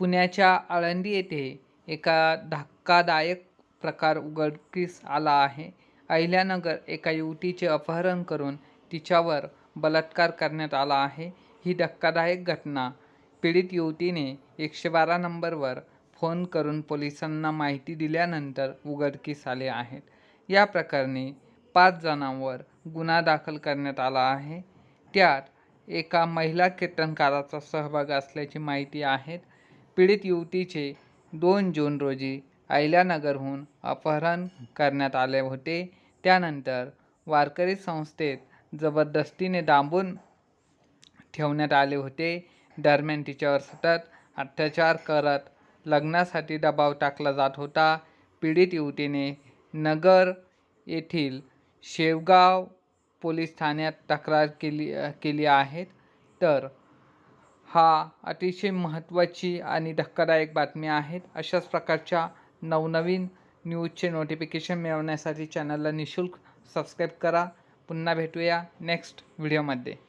पुण्याच्या आळंदी येथे एका धक्कादायक प्रकार उघडकीस आला आहे. अहिल्यानगर एका युवतीचे अपहरण करून तिच्यावर बलात्कार करण्यात आला आहे. ही धक्कादायक घटना पीडित युवतीने एकशे बारा नंबरवर फोन करून पोलिसांना माहिती दिल्यानंतर उघडकीस आले आहेत. या प्रकरणी पाच जणांवर गुन्हा दाखल करण्यात आला आहे. त्यात एका महिला कीर्तनकाराचा सहभाग असल्याची माहिती आहे. पीडित युवतीचे दोन जून रोजी अहिल्यानगरहून अपहरण करण्यात आले होते. त्यानंतर वारकरी संस्थेत जबरदस्तीने दांबून ठेवण्यात आले होते. दरम्यान तिच्यावर सतत अत्याचार करत लग्नासाठी दबाव टाकला जात होता. पीडित युवतीने नगर येथील शेवगाव पोलीस ठाण्यात तक्रार केली केली आहेत तर हा अतिशय महत्त्वाची आणि धक्कादायक बातम्या आहेत अशाच प्रकारच्या नवनवीन न्यूजचे नोटिफिकेशन मिळवण्यासाठी चॅनलला निशुल्क सबस्क्राईब करा. पुन्हा भेटूया नेक्स्ट व्हिडिओमध्ये